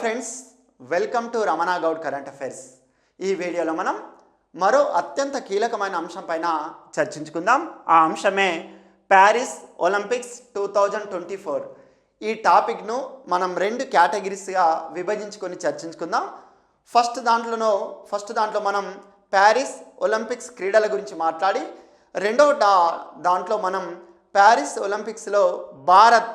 Friends welcome to Ramana Goud current affairs ఈ వీడియోలో మనం మరో అత్యంత కీలకమైన అంశం పైన చర్చించుకుందాం. ఆ అంశమే Paris Olympics two thousand twenty four ఈ టాపిక్ను మనం రెండు కేటగిరీస్గా విభజించుకొని చర్చించుకుందాం. ఫస్ట్ దాంట్లోనో ఫస్ట్ దాంట్లో మనం ప్యారిస్ ఒలింపిక్స్ క్రీడల గురించి మాట్లాడి రెండవ దాంట్లో మనం ప్యారిస్ ఒలింపిక్స్లో భారత్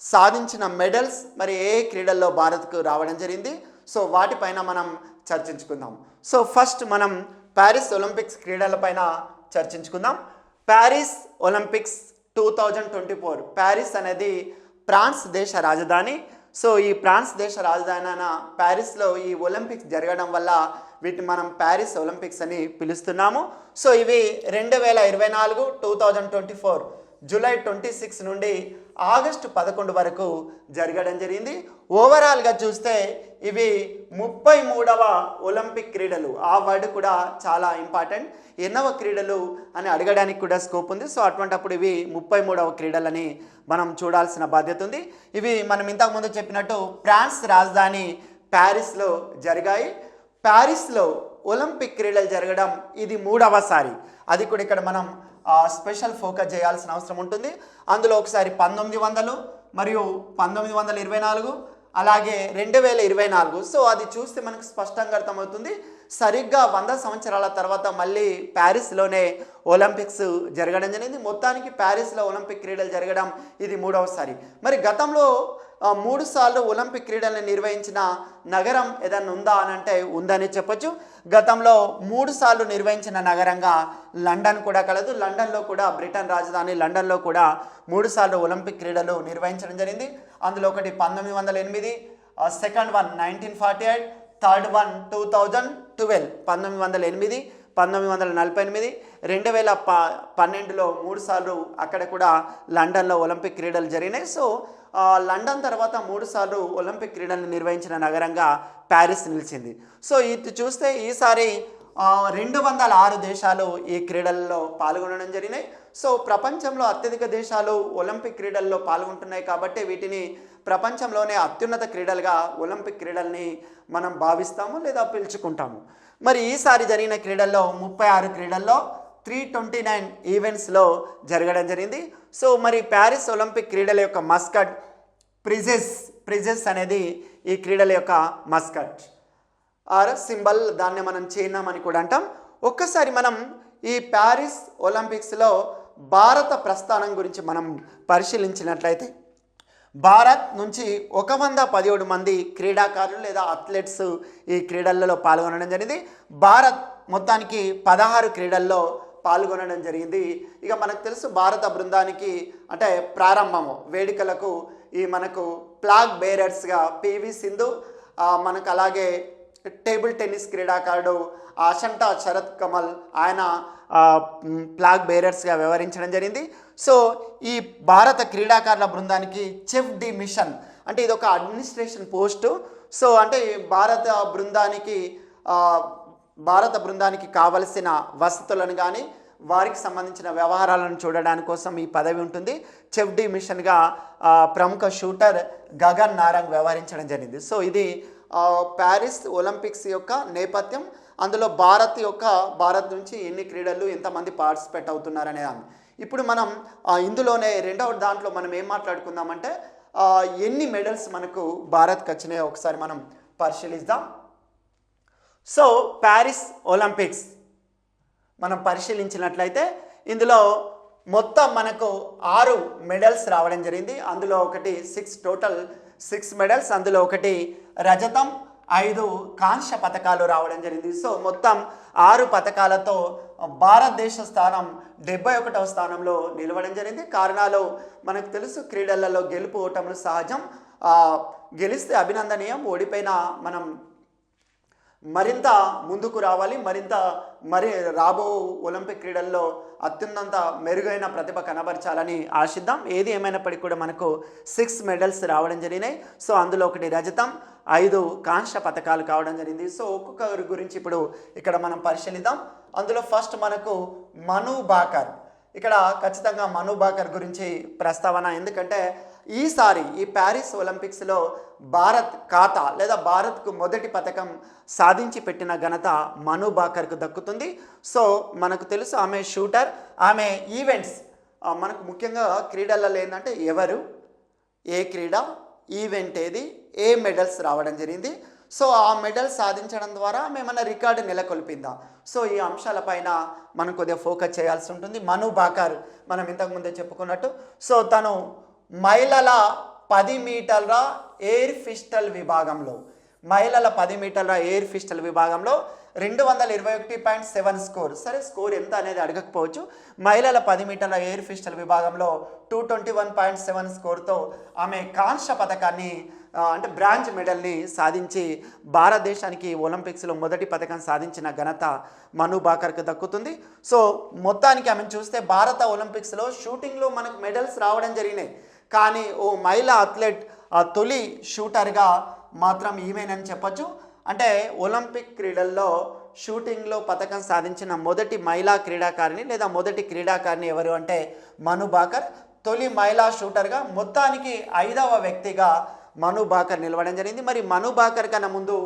సాధించిన మెడల్స్ మరి ఏ క్రీడల్లో భారత్కు రావడం జరిగింది? సో వాటిపైన మనం చర్చించుకుందాం. సో ఫస్ట్ మనం ప్యారిస్ ఒలింపిక్స్ క్రీడలపైన చర్చించుకుందాం. Paris Olympics two thousand twenty four Paris అనేది ఫ్రాన్స్ దేశ రాజధాని. సో ఈ ఫ్రాన్స్ దేశ రాజధాని అయిన ప్యారిస్లో ఈ ఒలింపిక్స్ జరగడం వల్ల వీటిని మనం ప్యారిస్ ఒలింపిక్స్ అని పిలుస్తున్నాము. సో ఇవి రెండు వేల ఇరవై నాలుగు two thousand twenty four July twenty six నుండి ఆగస్టు పదకొండు వరకు జరగడం జరిగింది. ఓవరాల్గా చూస్తే ఇవి ముప్పై మూడవ ఒలింపిక్ క్రీడలు. ఆ వర్డ్ కూడా చాలా ఇంపార్టెంట్. ఎన్నవ క్రీడలు అని అడగడానికి కూడా స్కోప్ ఉంది. సో అటువంటప్పుడు ఇవి ముప్పై మూడవ క్రీడలని మనం చూడాల్సిన బాధ్యత ఉంది. ఇవి మనం ఇంతకుముందు చెప్పినట్టు ఫ్రాన్స్ రాజధాని ప్యారిస్లో జరిగాయి. ప్యారిస్లో ఒలింపిక్ క్రీడలు జరగడం ఇది మూడవసారి. అది కూడా ఇక్కడ మనం స్పెషల్ ఫోకస్ చేయాల్సిన అవసరం ఉంటుంది. అందులో ఒకసారి పంతొమ్మిది వందలు మరియు పంతొమ్మిది వందల ఇరవై నాలుగు అలాగే రెండు వేల ఇరవై నాలుగు. సో అది చూస్తే మనకు స్పష్టంగా అర్థమవుతుంది. సరిగ్గా వంద సంవత్సరాల తర్వాత మళ్ళీ ప్యారిస్లోనే ఒలింపిక్స్ జరగడం జరిగింది. మొత్తానికి ప్యారిస్లో ఒలింపిక్ క్రీడలు జరగడం ఇది మూడవసారి. మరి గతంలో మూడు సార్లు ఒలింపిక్ క్రీడలను నిర్వహించిన నగరం ఏదన్నా ఉందా అని అంటే ఉందని చెప్పొచ్చు. గతంలో మూడు సార్లు నిర్వహించిన నగరంగా లండన్ కూడా కలదు. లండన్లో కూడా బ్రిటన్ రాజధాని లండన్లో కూడా మూడు సార్లు ఒలింపిక్ క్రీడలు నిర్వహించడం జరిగింది. అందులో ఒకటి పంతొమ్మిది వందల ఎనిమిది second one nineteen forty eight third one two thousand twelve. పంతొమ్మిది వందల ఎనిమిది పంతొమ్మిది వందల నలభై ఎనిమిది రెండు వేల ప పన్నెండులో మూడు సార్లు అక్కడ కూడా లండన్లో ఒలింపిక్ క్రీడలు జరిగినాయి. సో లండన్ తర్వాత మూడు సార్లు ఒలింపిక్ క్రీడలను నిర్వహించిన నగరంగా ప్యారిస్ నిలిచింది. సో ఇది చూస్తే ఈసారి రెండు వందల ఆరు దేశాలు ఈ క్రీడల్లో పాల్గొనడం జరిగినాయి. సో ప్రపంచంలో అత్యధిక దేశాలు ఒలింపిక్ క్రీడల్లో పాల్గొంటున్నాయి కాబట్టి వీటిని ప్రపంచంలోనే అత్యున్నత క్రీడలుగా ఒలింపిక్ క్రీడల్ని మనం భావిస్తాము లేదా పిలుచుకుంటాము. మరి ఈసారి జరిగిన క్రీడల్లో ముప్పై ఆరు క్రీడల్లో త్రీ ట్వంటీ నైన్ ఈవెంట్స్లో జరగడం జరిగింది. సో మరి ప్యారిస్ ఒలింపిక్ క్రీడల యొక్క మస్కట్ ప్రిజెస్ ప్రిజెస్ అనేది ఈ క్రీడల యొక్క మస్కట్ ఆర్ సింబల్ దాన్ని మనం చిహ్నం అని కూడా అంటాం. ఒక్కసారి మనం ఈ ప్యారిస్ ఒలింపిక్స్లో భారత ప్రస్థానం గురించి మనం పరిశీలించినట్లయితే భారత్ నుంచి ఒక వంద పదిహేడు మంది క్రీడాకారులు లేదా అథ్లెట్స్ ఈ క్రీడలలో పాల్గొనడం జరిగింది. భారత్ మొత్తానికి పదహారు క్రీడల్లో పాల్గొనడం జరిగింది. ఇక మనకు తెలుసు భారత బృందానికి అంటే ప్రారంభము వేడుకలకు ఈ మనకు ప్లాగ్ బేరర్స్గా పివి సింధు మనకు అలాగే టేబుల్ టెన్నిస్ క్రీడాకారుడు అశంటా శరత్ కమల్ ఆయన ఫ్లాగ్ బేరర్స్గా వ్యవహరించడం జరిగింది. సో ఈ భారత క్రీడాకారుల బృందానికి చెఫ్ డి మిషన్ అంటే ఇది ఒక అడ్మినిస్ట్రేషన్ పోస్టు. సో అంటే భారత బృందానికి భారత బృందానికి కావలసిన వసతులను కానీ వారికి సంబంధించిన వ్యవహారాలను చూడడానికి కోసం ఈ పదవి ఉంటుంది. చెఫ్ డి మిషన్గా ప్రముఖ షూటర్ గగన్ నారంగ్ వ్యవహరించడం జరిగింది. సో ఇది ప్యారిస్ ఒలింపిక్స్ యొక్క నేపథ్యం అందులో భారత్ యొక్క భారత్ నుంచి ఎన్ని క్రీడలు ఎంతమంది పార్టిసిపేట్ అవుతున్నారనే దాన్ని ఇప్పుడు మనం ఇందులోనే రెండవ దాంట్లో మనం ఏం మాట్లాడుకుందామంటే ఎన్ని మెడల్స్ మనకు భారత్కి వచ్చినాయో ఒకసారి మనం పరిశీలిద్దాం. సో ప్యారిస్ ఒలింపిక్స్ మనం పరిశీలించినట్లయితే ఇందులో మొత్తం మనకు ఆరు మెడల్స్ రావడం జరిగింది. అందులో ఒకటి సిక్స్ టోటల్ సిక్స్ మెడల్స్. అందులో ఒకటి రజతం ఐదు కాంస్య పథకాలు రావడం జరిగింది. సో మొత్తం ఆరు పథకాలతో భారతదేశ స్థానం డెబ్బై ఒకటవ స్థానంలో నిలవడం జరిగింది. కారణాలు మనకు తెలుసు క్రీడలలో గెలుపు ఓటములు సహజం. గెలిస్తే అభినందనీయం. ఓడిపోయినా మనం మరింత ముందుకు రావాలి మరింత మరి రాబో ఒలింపిక్ క్రీడల్లో అత్యున్నంత మెరుగైన ప్రతిభ కనబరచాలని ఆశిద్దాం. ఏది ఏమైనప్పటికీ కూడా మనకు సిక్స్ మెడల్స్ రావడం జరిగినాయి. సో అందులో ఒకటి రజతం ఐదు కాంస్య పథకాలు కావడం జరిగింది. సో ఒక్కొక్కరి గురించి ఇప్పుడు ఇక్కడ మనం పరిశీలిద్దాం. అందులో ఫస్ట్ మనకు మను బాకర్. ఇక్కడ ఖచ్చితంగా మను బాకర్ గురించి ప్రస్తావన. ఎందుకంటే ఈసారి ఈ ప్యారిస్ ఒలింపిక్స్లో భారత్ ఖాతా లేదా భారత్కు మొదటి పథకం సాధించి పెట్టిన ఘనత మను బాకర్కు దక్కుతుంది. సో మనకు తెలుసు ఆమె షూటర్ ఆమె ఈవెంట్స్. మనకు ముఖ్యంగా క్రీడలలో ఏంటంటే ఎవరు ఏ క్రీడ ఈవెంట్ ఏది ఏ మెడల్స్ రావడం జరిగింది. సో ఆ మెడల్ సాధించడం ద్వారా మేమన్నా రికార్డు నెలకొల్పిందా. సో ఈ అంశాలపైన మనం కొద్దిగా ఫోకస్ చేయాల్సి ఉంటుంది. మను బాకర్ మనం ఇంతకుముందే చెప్పుకున్నట్టు. సో తను మహిళల పది మీటర్ల ఎయిర్ పిస్టల్ విభాగంలో మహిళల పది మీటర్ల ఎయిర్ పిస్టల్ విభాగంలో రెండు వందల ఇరవై ఒకటి పాయింట్ సెవెన్ స్కోర్. సరే స్కోర్ ఎంత అనేది అడగకపోవచ్చు. మహిళల పది మీటర్ల ఎయిర్ పిస్టల్ విభాగంలో two twenty one point seven స్కోర్తో ఆమె కాంస్య పథకాన్ని అంటే బ్రాంజ్ మెడల్ని సాధించి భారతదేశానికి ఒలింపిక్స్లో మొదటి పథకం సాధించిన ఘనత మను బాకర్కి దక్కుతుంది. సో మొత్తానికి ఆమెను చూస్తే భారత ఒలింపిక్స్లో షూటింగ్లో మనకు మెడల్స్ రావడం జరిగినాయి. కానీ ఓ మహిళా అథ్లెట్ ఆ తొలి షూటర్గా మాత్రం ఈమెనని చెప్పొచ్చు. అంటే ఒలింపిక్ క్రీడల్లో షూటింగ్లో పథకం సాధించిన మొదటి మహిళా క్రీడాకారిణి లేదా మొదటి క్రీడాకారిణి ఎవరు అంటే మను బాకర్ తొలి మహిళా షూటర్గా మొత్తానికి ఐదవ వ్యక్తిగా మను బాకర్ నిలవడం జరిగింది. మరి మను బాకర్ కన్నా ముందు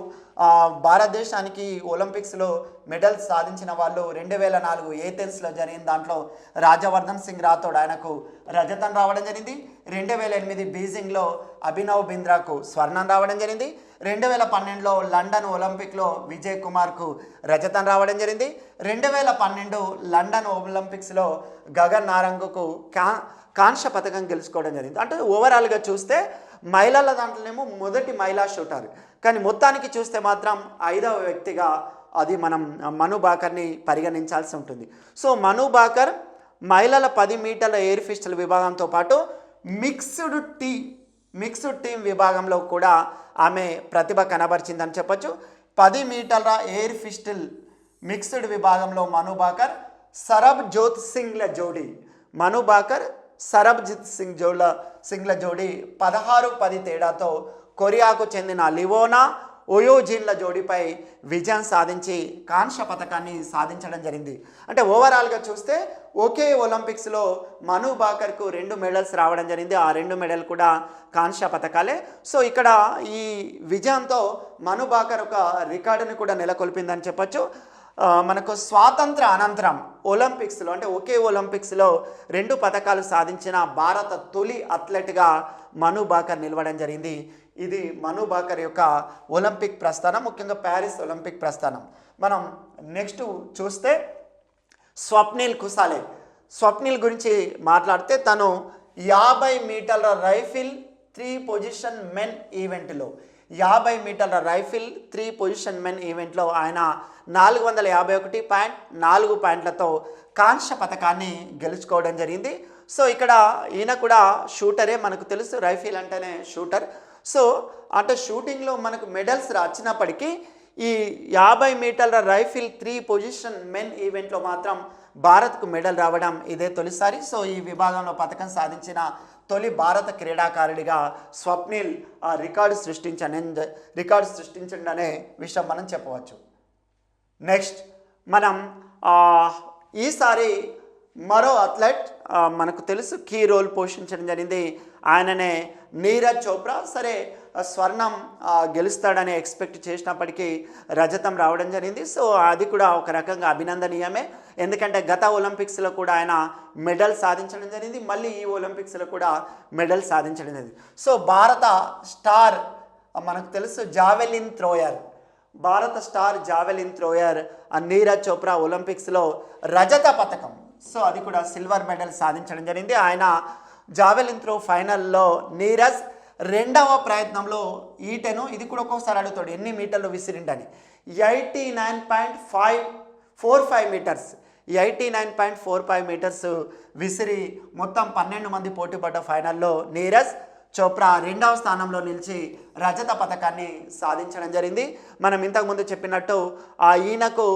భారతదేశానికి ఒలింపిక్స్లో మెడల్స్ సాధించిన వాళ్ళు రెండు వేల నాలుగు ఏథెన్స్లో జరిగిన దాంట్లో రాజవర్ధన్ సింగ్ రాథోడ్ ఆయనకు రజతం రావడం జరిగింది. రెండు వేల ఎనిమిది బీజింగ్లో అభినవ్ బింద్రాకు స్వర్ణం రావడం జరిగింది. రెండు వేల పన్నెండులో లండన్ ఒలింపిక్లో విజయ్ కుమార్కు రజతం రావడం జరిగింది. రెండు వేల పన్నెండు లండన్ ఒలింపిక్స్లో గగన్ నారంగుకు కా కాంస్య పథకం గెలుచుకోవడం జరిగింది. అంటే ఓవరాల్గా చూస్తే మహిళల దాంట్లోనేమో మొదటి మహిళా షూటర్. కానీ మొత్తానికి చూస్తే మాత్రం ఐదవ వ్యక్తిగా అది మనం మను బాకర్ని పరిగణించాల్సి ఉంటుంది. సో మను బాకర్ మహిళల పది మీటర్ల ఎయిర్ పిస్టల్ విభాగంతో పాటు మిక్స్డ్ టీ మిక్స్డ్ టీం విభాగంలో కూడా ఆమె ప్రతిభ కనబరిచిందని చెప్పొచ్చు. పది మీటర్ల ఎయిర్ పిస్టల్ మిక్స్డ్ విభాగంలో మను బాకర్ సరబ్ జ్యోత్ సింగ్ల జోడీ. మను బాకర్ సరబ్జిత్ సింగ్ జోడ్ల సింగ్ల జోడీ పదహారు పది తేడాతో కొరియాకు చెందిన లివోనా ఒయోజిన్ల జోడీపై విజయం సాధించి కాంస్య పథకాన్ని సాధించడం జరిగింది. అంటే ఓవరాల్గా చూస్తే ఒకే ఒలింపిక్స్లో మను బాకర్కు రెండు మెడల్స్ రావడం జరిగింది. ఆ రెండు మెడల్ కూడా కాంస్య పథకాలే సో ఇక్కడ ఈ విజయంతో మను బాకర్ ఒక రికార్డుని కూడా నెలకొల్పిందని చెప్పొచ్చు. మనకు స్వాతంత్ర అనంతరం ఒలింపిక్స్లో అంటే ఒకే ఒలింపిక్స్లో రెండు పథకాలు సాధించిన భారత తొలి అథ్లెట్గా మను బాకర్ నిలవడం జరిగింది. ఇది మను బాకర్ యొక్క ఒలింపిక్ ప్రస్థానం ముఖ్యంగా ప్యారిస్ ఒలింపిక్ ప్రస్థానం. మనం నెక్స్ట్ చూస్తే స్వప్నిల్ కుసాలే స్వప్నిల్ గురించి మాట్లాడితే తను యాభై మీటర్ల రైఫిల్ త్రీ పొజిషన్ మెన్ ఈవెంట్లో యాభై మీటర్ల రైఫిల్ త్రీ పొజిషన్ మెన్ ఈవెంట్లో ఆయన నాలుగు వందల యాభై ఒకటి పాయింట్ నాలుగు పాయింట్లతో కాంస్య పథకాన్ని గెలుచుకోవడం జరిగింది. సో ఇక్కడ ఈయన కూడా షూటరే మనకు తెలుసు. రైఫిల్ అంటేనే షూటర్. సో అంటే షూటింగ్లో మనకు మెడల్స్ వచ్చినప్పటికీ ఈ యాభై మీటర్ల రైఫిల్ త్రీ పొజిషన్ మెన్ ఈవెంట్లో మాత్రం భారత్కు మెడల్ రావడం ఇదే తొలిసారి. సో ఈ విభాగంలో పథకం సాధించిన తొలి భారత క్రీడాకారుడిగా స్వప్నిల్ ఆ రికార్డు సృష్టించని రికార్డు సృష్టించండి విషయం మనం చెప్పవచ్చు. నెక్స్ట్ మనం ఈసారి మరో అథ్లెట్ మనకు తెలుసు కీ రోల్ పోషించడం జరిగింది. ఆయననే నీరజ్ చోప్రా. సరే స్వర్ణం గెలుస్తాడని ఎక్స్పెక్ట్ చేసినప్పటికీ రజతం రావడం జరిగింది. సో అది కూడా ఒక రకంగా అభినందనీయమే. ఎందుకంటే గత ఒలింపిక్స్లో కూడా ఆయన మెడల్ సాధించడం జరిగింది. మళ్ళీ ఈ ఒలింపిక్స్లో కూడా మెడల్ సాధించడం జరిగింది. సో భారత స్టార్ మనకు తెలుసు జావెలిన్ థ్రోయర్ భారత స్టార్ జావెలిన్ థ్రోయర్ ఆ నీరజ్ చోప్రా ఒలింపిక్స్లో రజత పథకం సో అది కూడా సిల్వర్ మెడల్ సాధించడం జరిగింది. ఆయన జావెలిన్ త్రో ఫైనల్లో నీరజ్ రెండవ ప్రయత్నంలో ఈటెను ఇది కూడా ఒక్కొక్కసారి అడుగుతాడు ఎన్ని మీటర్లు విసిరిండని. Eighty nine point five four five metres. Eighty nine point four five metres విసిరి మొత్తం పన్నెండు మంది పోటీ పడ్డ ఫైనల్లో నీరజ్ చోప్రా రెండవ స్థానంలో నిలిచి రజత పథకాన్ని సాధించడం జరిగింది. మనం ఇంతకుముందు చెప్పినట్టు ఆ ఈయనకు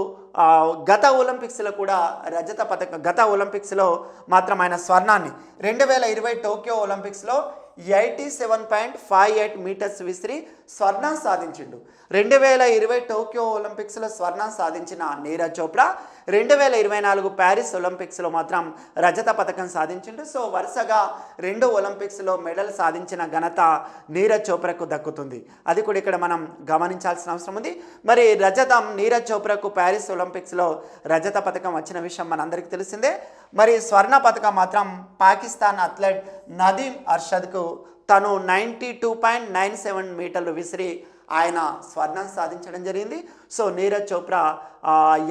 గత ఒలింపిక్స్లో కూడా రజత పథక గత ఒలింపిక్స్లో మాత్రం ఆయన స్వర్ణాన్ని. రెండు వేల ఇరవై టోక్యో ఒలింపిక్స్లో eighty seven point five eight metres విసిరి స్వర్ణం సాధించిండు. రెండు వేల ఇరవై టోక్యో ఒలింపిక్స్లో స్వర్ణం సాధించిన నీరజ్ చోప్రా రెండు వేల ఇరవై నాలుగు ప్యారిస్ ఒలింపిక్స్లో మాత్రం రజత పథకం సాధించిండు సో వరుసగా రెండు ఒలింపిక్స్లో మెడల్ సాధించిన ఘనత నీరజ్ చోప్రాకు దక్కుతుంది. అది కూడా ఇక్కడ మనం గమనించాల్సిన అవసరం ఉంది. మరి రజతం నీరజ్ చోప్రాకు ప్యారిస్ ఒలింపిక్స్లో రజత పథకం వచ్చిన విషయం మనందరికీ తెలిసిందే. మరి స్వర్ణ పథకం మాత్రం పాకిస్తాన్ అథ్లెట్ నదీం అర్షద్కు తను ninety two point nine seven మీటర్లు విసిరి ఆయన స్వర్ణం సాధించడం జరిగింది. So Neeraj Chopra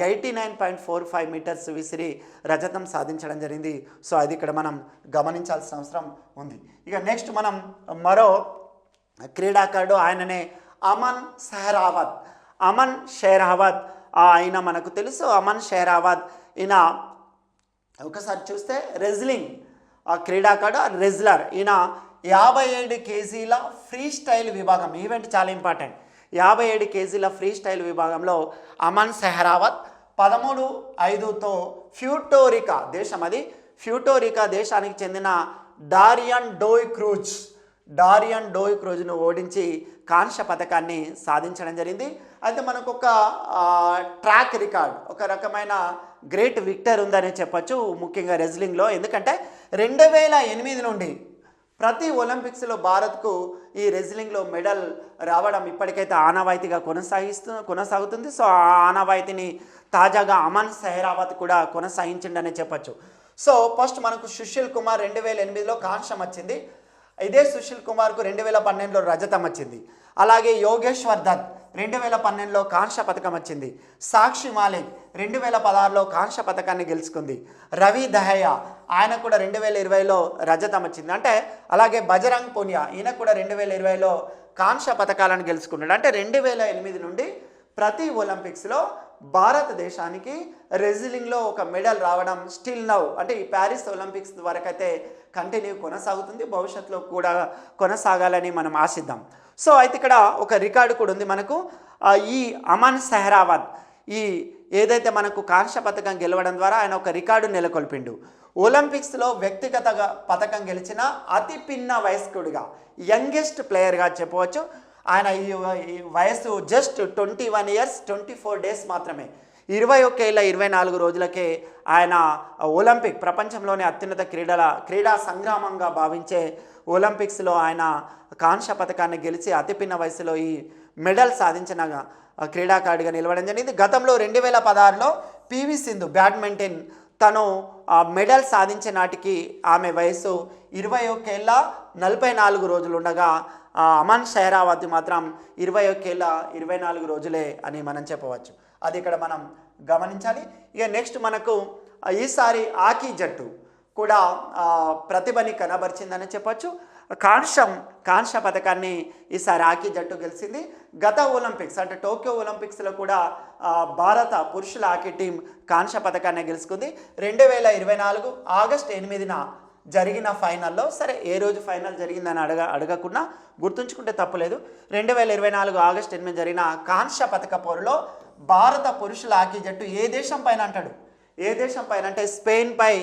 eighty nine point four five metres విసిరి రజతం సాధించడం జరిగింది. సో అది ఇక్కడ మనం గమనించాల్సిన అవసరం ఉంది. ఇక నెక్స్ట్ మనం మరో క్రీడాకారుడు ఆయననే అమన్ సెహరావత్ అమన్ షెహరావత్ ఆయన మనకు తెలుసు. అమన్ షెహరావత్ ఈయన ఒకసారి చూస్తే రెజ్లింగ్ ఆ క్రీడాకారుడు రెజ్లర్ ఈయన యాభై ఏడు కేజీల ఫ్రీ స్టైల్ విభాగం ఈవెంట్ చాలా ఇంపార్టెంట్. యాభై ఏడు కేజీల ఫ్రీ స్టైల్ విభాగంలో అమన్ సెహరావత్ పదమూడు ఐదుతో ఫ్యూటోరికా దేశం అది. ఫ్యూటోరికా దేశానికి చెందిన డారియన్ డోయ్ క్రూజ్ డారియన్ డోయ్ క్రూజ్ను ఓడించి కాంస్య పథకాన్ని సాధించడం జరిగింది. అయితే మనకు ఒక ట్రాక్ రికార్డ్ ఒక రకమైన గ్రేట్ విక్టర్ ఉందని చెప్పొచ్చు ముఖ్యంగా రెజ్లింగ్లో. ఎందుకంటే రెండు వేల ఎనిమిది నుండి ప్రతి ఒలింపిక్స్లో భారత్కు ఈ రెజ్లింగ్లో మెడల్ రావడం ఇప్పటికైతే ఆనవాయితీగా కొనసాగిస్తూ కొనసాగుతుంది. సో ఆ ఆనవాయితీని తాజాగా అమన్ సెహరావత్ కూడా కొనసాగించిండనే చెప్పొచ్చు. సో ఫస్ట్ మనకు సుశీల్ కుమార్ రెండు వేల ఎనిమిదిలో కాంక్షం వచ్చింది. ఇదే సుశీల్ కుమార్కు రెండు వేల పన్నెండులో రజతం వచ్చింది. అలాగే యోగేశ్వర్ దత్ రెండు వేల పన్నెండులో కాంస్య పథకం వచ్చింది. సాక్షి మాలిక్ రెండు వేల పదహారులో కాంస్య పథకాన్ని గెలుచుకుంది. రవి దహయ ఆయన కూడా రెండు వేల ఇరవైలో రజతం వచ్చింది. అంటే అలాగే బజరంగ్ పునియా ఈయన కూడా రెండు వేల ఇరవైలో కాంస్య పథకాలను గెలుచుకున్నాడు. అంటే రెండు వేల ఎనిమిది నుండి ప్రతి ఒలింపిక్స్లో భారతదేశానికి రెజ్లింగ్లో ఒక మెడల్ రావడం స్టిల్ నౌ. అంటే ఈ ప్యారిస్ ఒలింపిక్స్ వరకైతే కంటిన్యూ కొనసాగుతుంది. భవిష్యత్తులో కూడా కొనసాగాలని మనం ఆశిద్దాం. సో అయితే ఇక్కడ ఒక రికార్డు కూడా ఉంది. మనకు ఈ అమన్ సెహరావత్ ఈ ఏదైతే మనకు కాంస్య పథకం గెలవడం ద్వారా ఆయన ఒక రికార్డు నెలకొల్పిండు. ఒలింపిక్స్లో వ్యక్తిగత పథకం గెలిచిన అతి పిన్న వయస్కుడిగా యంగెస్ట్ ప్లేయర్గా చెప్పవచ్చు. ఆయన ఈ వయసు just twenty one years twenty four days మాత్రమే. ఇరవై ఒక్క ఏళ్ళ ఇరవై నాలుగు రోజులకే ఆయన ఒలింపిక్ ప్రపంచంలోనే అత్యున్నత క్రీడల క్రీడా సంగ్రామంగా భావించే ఒలింపిక్స్లో ఆయన కాంస్య పథకాన్ని గెలిచి అతిపిన్న వయసులో ఈ మెడల్ సాధించిన క్రీడాకారుడిగా నిలవడం జరిగింది. గతంలో రెండు వేల పదహారులో పివి సింధు బ్యాడ్మింటన్ తను ఆ, మెడల్ సాధించే నాటికి ఆమె వయసు ఇరవై ఒకేళ్ళ నలభై నాలుగు రోజులు ఉండగా అమన్ షెహరావతి మాత్రం ఇరవై ఒకేళ్ళ ఇరవై నాలుగు రోజులే అని మనం చెప్పవచ్చు. అది ఇక్కడ మనం గమనించాలి. ఇక నెక్స్ట్ మనకు ఈసారి ఆకీ జట్టు. కూడా ప్రతిభని కనబరిచిందని చెప్పొచ్చు. కాంస్యం కాంస్య పథకాన్ని ఈసారి హాకీ జట్టు గెలిచింది. గత ఒలింపిక్స్ అంటే టోక్యో ఒలింపిక్స్లో కూడా భారత పురుషుల హాకీ టీం కాంస్య పథకాన్ని గెలుచుకుంది. రెండు వేల ఇరవై నాలుగు ఆగస్ట్ ఎనిమిదిన జరిగిన ఫైనల్లో సరే ఏ రోజు ఫైనల్ జరిగిందని అడగ అడగకుండా గుర్తుంచుకుంటే తప్పులేదు. రెండు వేల ఇరవై నాలుగు ఆగస్ట్ ఎనిమిది జరిగిన కాంస్య పథక పోరులో భారత పురుషుల హాకీ జట్టు ఏ దేశం పైన అంటాడు? ఏ దేశం పైన అంటే స్పెయిన్ పై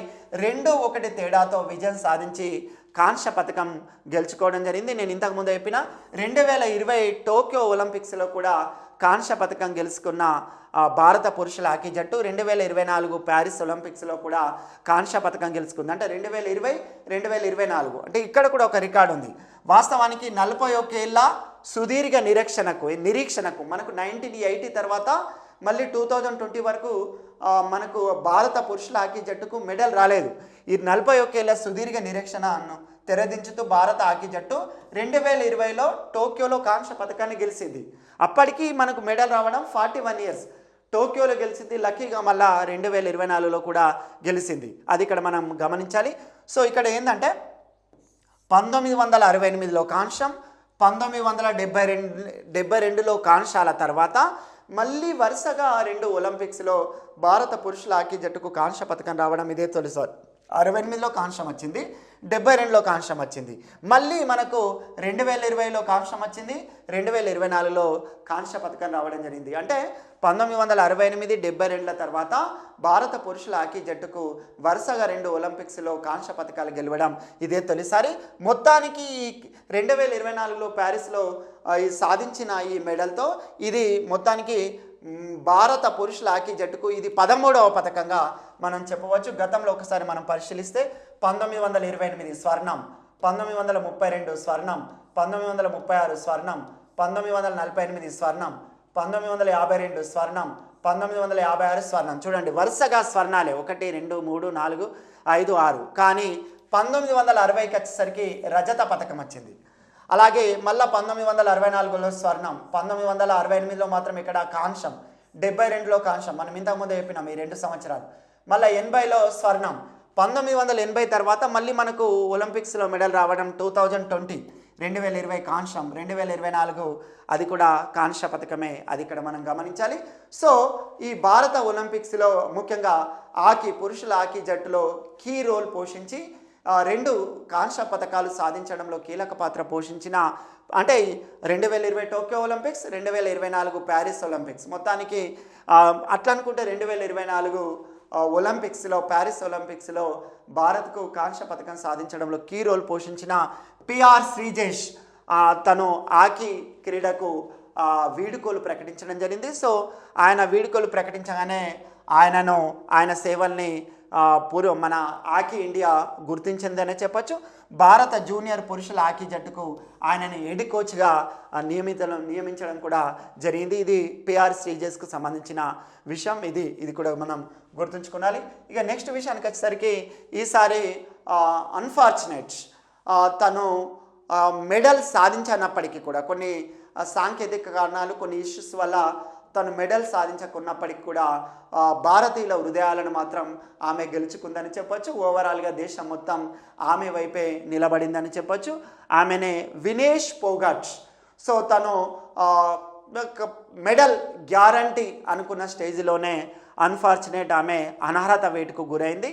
రెండు ఒకటి తేడాతో విజయం సాధించి కాంస్య పథకం గెలుచుకోవడం జరిగింది. నేను ఇంతకుముందు చెప్పిన రెండు వేల ఇరవై టోక్యో ఒలింపిక్స్లో కూడా కాంస్య పథకం గెలుచుకున్న భారత పురుషుల హాకీ జట్టు రెండు వేల ఇరవై నాలుగు ప్యారిస్ ఒలింపిక్స్లో కూడా కాంస్య పథకం గెలుచుకుంది. అంటే రెండు వేల ఇరవై రెండు వేల ఇరవై నాలుగు. అంటే ఇక్కడ కూడా ఒక రికార్డు ఉంది. వాస్తవానికి నలభై ఒకేళ్ళ సుదీర్ఘ నిరీక్షణకు నిరీక్షణకు మనకు నైన్టీన్ ఎయిటీ తర్వాత మళ్ళీ టూ థౌజండ్ ట్వంటీ వరకు మనకు భారత పురుషుల హాకీ జట్టుకు మెడల్ రాలేదు. ఈ నలభై ఒకేళ్ళ సుదీర్ఘ నిరీక్షణను తెరదించుతూ భారత హాకీ జట్టు రెండు వేల ఇరవైలో టోక్యోలో కాంస్య పథకాన్ని గెలిచింది. అప్పటికి మనకు మెడల్ రావడం ఫార్టీ వన్ ఇయర్స్. టోక్యోలో గెలిచింది లక్కీగా మళ్ళా రెండు వేల ఇరవై నాలుగులో కూడా గెలిచింది. అది ఇక్కడ మనం గమనించాలి. సో ఇక్కడ ఏంటంటే పంతొమ్మిది వందల అరవై ఎనిమిదిలో కాంస్యం పంతొమ్మిది వందల డెబ్బై రెండు డెబ్బై రెండులో కాంక్షాల తర్వాత మళ్ళీ వరుసగా రెండు ఒలింపిక్స్లో భారత పురుషుల హాకీ జట్టుకు కాంస్య పథకం రావడం ఇదే తొలిసారి. అరవై ఎనిమిదిలో కాంక్షం వచ్చింది డెబ్బై రెండులో కాంక్షం వచ్చింది. మళ్ళీ మనకు రెండు వేల ఇరవైలో కాంక్షం వచ్చింది రెండు వేల ఇరవై నాలుగులో కాంక్ష పథకం రావడం జరిగింది. అంటే పంతొమ్మిది వందల అరవై ఎనిమిది డెబ్బై రెండుల తర్వాత భారత పురుషుల హాకీ జట్టుకు వరుసగా రెండు ఒలింపిక్స్లో కాంక్ష పథకాలు గెలవడం ఇదే తొలిసారి. మొత్తానికి ఈ రెండు వేల ఇరవై నాలుగులో ప్యారిస్లో సాధించిన ఈ మెడల్తో ఇది మొత్తానికి భారత పురుషుల హాకీ జట్టుకు ఇది పదమూడవ పథకంగా మనం చెప్పవచ్చు. గతంలో ఒకసారి మనం పరిశీలిస్తే పంతొమ్మిది వందల ఇరవై ఎనిమిది స్వర్ణం పంతొమ్మిది వందల ముప్పై రెండు స్వర్ణం పంతొమ్మిది వందల ముప్పై ఆరు స్వర్ణం పంతొమ్మిది వందల నలభై ఎనిమిది స్వర్ణం పంతొమ్మిది వందల యాభై రెండు స్వర్ణం పంతొమ్మిది వందల యాభై ఆరు స్వర్ణం. చూడండి వరుసగా స్వర్ణాలే. ఒకటి రెండు మూడు నాలుగు ఐదు ఆరు. కానీ పంతొమ్మిది వందల అరవైకి వచ్చేసరికి రజత పథకం వచ్చింది. అలాగే మళ్ళీ పంతొమ్మిది వందల అరవై నాలుగులో స్వర్ణం. పంతొమ్మిది వందల అరవై ఎనిమిదిలో మాత్రం ఇక్కడ కాంశం. డెబ్బై రెండులో కాంశం. మనం ఇంతకుముందు చెప్పినాం ఈ రెండు సంవత్సరాలు. మళ్ళీ ఎనభైలో స్వర్ణం. పంతొమ్మిది వందల ఎనభై తర్వాత మళ్ళీ మనకు ఒలింపిక్స్లో మెడల్ రావడం టూ థౌజండ్ ట్వంటీ. రెండు వేల ఇరవై కాంశం. రెండు వేల ఇరవై నాలుగు అది కూడా కాంస్య పథకమే. అది ఇక్కడ మనం గమనించాలి. సో ఈ భారత ఒలింపిక్స్లో ముఖ్యంగా హాకీ పురుషుల హాకీ జట్టులో కీ రోల్ పోషించి రెండు కాంస్య పథకాలు సాధించడంలో కీలక పాత్ర పోషించిన అంటే రెండు వేల ఇరవై టోక్యో ఒలింపిక్స్ రెండు వేల ఇరవై నాలుగు ప్యారిస్ ఒలింపిక్స్. మొత్తానికి అట్లా అనుకుంటే రెండు వేల ఇరవై నాలుగు ఒలింపిక్స్లో ప్యారిస్ ఒలింపిక్స్లో భారత్కు కాంస్య పథకం సాధించడంలో కీ రోల్ పోషించిన పిఆర్ శ్రీజేష్ తను హాకీ క్రీడకు వీడుకోలు ప్రకటించడం జరిగింది. సో ఆయన వీడుకోలు ప్రకటించగానే ఆయనను ఆయన సేవల్ని పూర్వ మన హాకీ ఇండియా గుర్తించిందనే చెప్పచ్చు. భారత జూనియర్ పురుషుల హాకీ జట్టుకు ఆయనని హెడ్ కోచ్గా ఆ, నియమించడం కూడా జరిగింది. ఇది పిఆర్ శ్రీజెస్కు సంబంధించిన విషయం. ఇది ఇది కూడా మనం గుర్తుంచుకోవాలి. ఇక నెక్స్ట్ విషయానికి వచ్చేసరికి ఈసారి అన్ఫార్చునేట్ తను మెడల్ సాధించనప్పటికీ కూడా కొన్ని సాంకేతిక కారణాలు కొన్ని ఇష్యూస్ వల్ల తను మెడల్ సాధించకున్నప్పటికీ కూడా భారతీయుల హృదయాలను మాత్రం ఆమె గెలుచుకుందని చెప్పొచ్చు. ఓవరాల్గా దేశం మొత్తం ఆమె వైపే నిలబడిందని చెప్పొచ్చు. ఆమెనే వినేష్ పోగట్. సో తను ఒక మెడల్ గ్యారంటీ అనుకున్న స్టేజ్లోనే అన్ఫార్చునేట్ ఆమె అనర్హత వేటుకు గురైంది.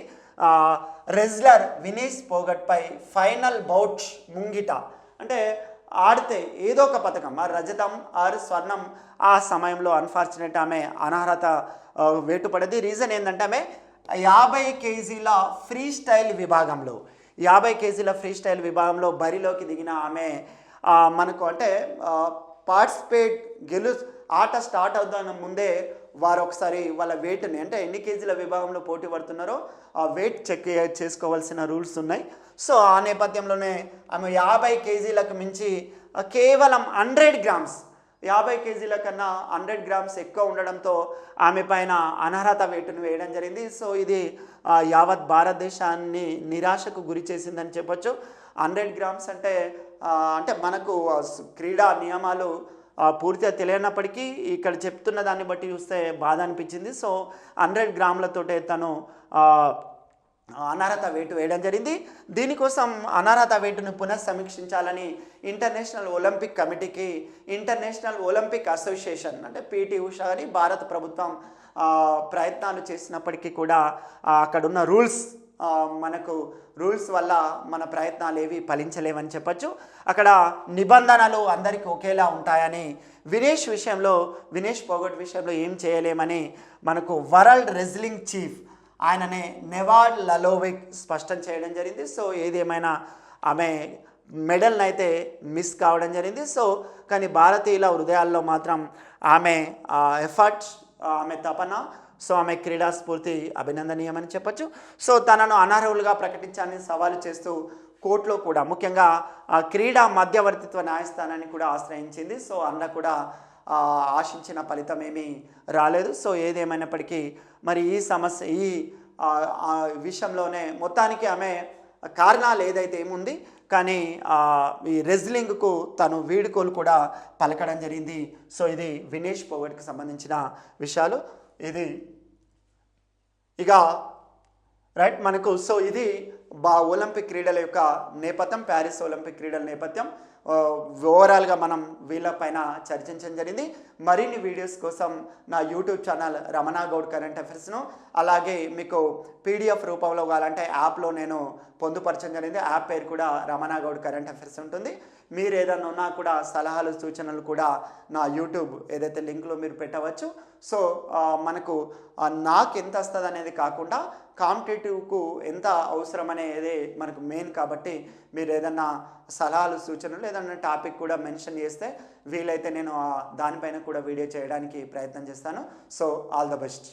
రెజ్లర్ వినీస్ పోగట్పై ఫైనల్ బౌట్ ముంగిట. అంటే ఆడితే ఏదో ఒక పథకం. ఆ రజతం ఆర్ స్వర్ణం ఆ సమయంలో అన్ఫార్చునేట్ ఆమె అనర్హత వేటుపడేది. రీజన్ ఏంటంటే ఆమె యాభై కేజీల ఫ్రీ స్టైల్ విభాగంలో యాభై కేజీల ఫ్రీ స్టైల్ విభాగంలో బరిలోకి దిగిన ఆమె మనకు అంటే పార్టిసిపేట్ గెలు ఆట స్టార్ట్ అవుతున్న ముందే వారు ఒకసారి వాళ్ళ వెయిట్ని అంటే ఎన్ని కేజీల విభాగంలో పోటీ పడుతున్నారో ఆ వెయిట్ చెక్ చేసుకోవాల్సిన రూల్స్ ఉన్నాయి. సో ఆ నేపథ్యంలోనే ఆమె యాభై కేజీలకు మించి కేవలం హండ్రెడ్ గ్రామ్స్ యాభై కేజీల కన్నా హండ్రెడ్ గ్రామ్స్ ఎక్కువ ఉండడంతో ఆమె పైన అనర్హత వేటును వేయడం జరిగింది. సో ఇది యావత్ భారతదేశాన్ని నిరాశకు గురి చేసిందని చెప్పొచ్చు. హండ్రెడ్ గ్రామ్స్ అంటే అంటే మనకు క్రీడా నియమాలు పూర్తిగా తెలియనప్పటికీ ఇక్కడ చెప్తున్న దాన్ని బట్టి చూస్తే బాధ అనిపించింది. సో హండ్రెడ్ గ్రాములతోటే తను అనారత అనర్హత వేటు వేయడం జరిగింది. దీనికోసం అనర్హత వేటును పునఃసమీక్షించాలని ఇంటర్నేషనల్ ఒలింపిక్ కమిటీకి ఇంటర్నేషనల్ ఒలింపిక్ అసోసియేషన్ అంటే పిటి ఉషా అని భారత ప్రభుత్వం ప్రయత్నాలు చేసినప్పటికీ కూడా అక్కడున్న రూల్స్ మనకు రూల్స్ వల్ల మన ప్రయత్నాలు ఏవి ఫలించలేవని చెప్పొచ్చు. అక్కడ నిబంధనలు అందరికీ ఒకేలా ఉంటాయని వినేష్ విషయంలో వినేష్ పోగొట్ విషయంలో ఏం చేయలేమని మనకు వరల్డ్ రెజ్లింగ్ చీఫ్ ఆయననే నెవాడ్ లలోవిక్ స్పష్టం చేయడం జరిగింది. సో ఏదేమైనా ఆమె మెడల్ని అయితే మిస్ కావడం జరిగింది. సో కానీ భారతీయుల హృదయాల్లో మాత్రం ఆమె ఎఫర్ట్స్ ఆమె తపన సో ఆమె క్రీడా స్ఫూర్తి అభినందనీయమని చెప్పొచ్చు. సో తనను అనర్హులుగా ప్రకటించాలని సవాలు చేస్తూ కోర్టులో కూడా ముఖ్యంగా ఆ క్రీడా మధ్యవర్తిత్వ న్యాయస్థానాన్ని కూడా ఆశ్రయించింది. సో అన్న కూడా ఆశించిన ఫలితం ఏమీ రాలేదు. సో ఏదేమైనప్పటికీ మరి ఈ సమస్య ఈ విషయంలోనే మొత్తానికి ఆమె కారణాలు ఏదైతే ఏముంది కానీ ఈ రెజ్లింగ్కు తను వీడుకోలు కూడా పలకడం జరిగింది. సో ఇది వినేష్ పోగట్కి సంబంధించిన విషయాలు. ఇది. ఇక రైట్ మనకు సో ఇది బా ఒలింపిక్ క్రీడల యొక్క నేపథ్యం ప్యారిస్ ఒలింపిక్ క్రీడల నేపథ్యం. ఓవరాల్గా మనం వీళ్ళపైన చర్చించడం జరిగింది. మరిన్ని వీడియోస్ కోసం నా YouTube channel Ramana Goud current అఫైర్స్ను అలాగే మీకు పీడిఎఫ్ రూపంలో కావాలంటే యాప్లో నేను పొందుపరచడం జరిగింది. యాప్ పేరు కూడా రమణ గౌడ్ కరెంట్ అఫైర్స్ ఉంటుంది. మీరు ఏదైనా ఉన్నా కూడా సలహాలు సూచనలు కూడా నా యూట్యూబ్ ఏదైతే లింక్లో మీరు పెట్టవచ్చు. సో మనకు నాకు ఎంత వస్తుంది అనేది కాకుండా కాంపిటేటివ్కు ఎంత అవసరం అనేది మనకు మెయిన్ కాబట్టి మీరు ఏదన్నా సలహాలు సూచనలు ఏదన్నా టాపిక్ కూడా మెన్షన్ చేస్తే వీలైతే నేను దానిపైన కూడా వీడియో చేయడానికి ప్రయత్నం చేస్తాను. So all the best.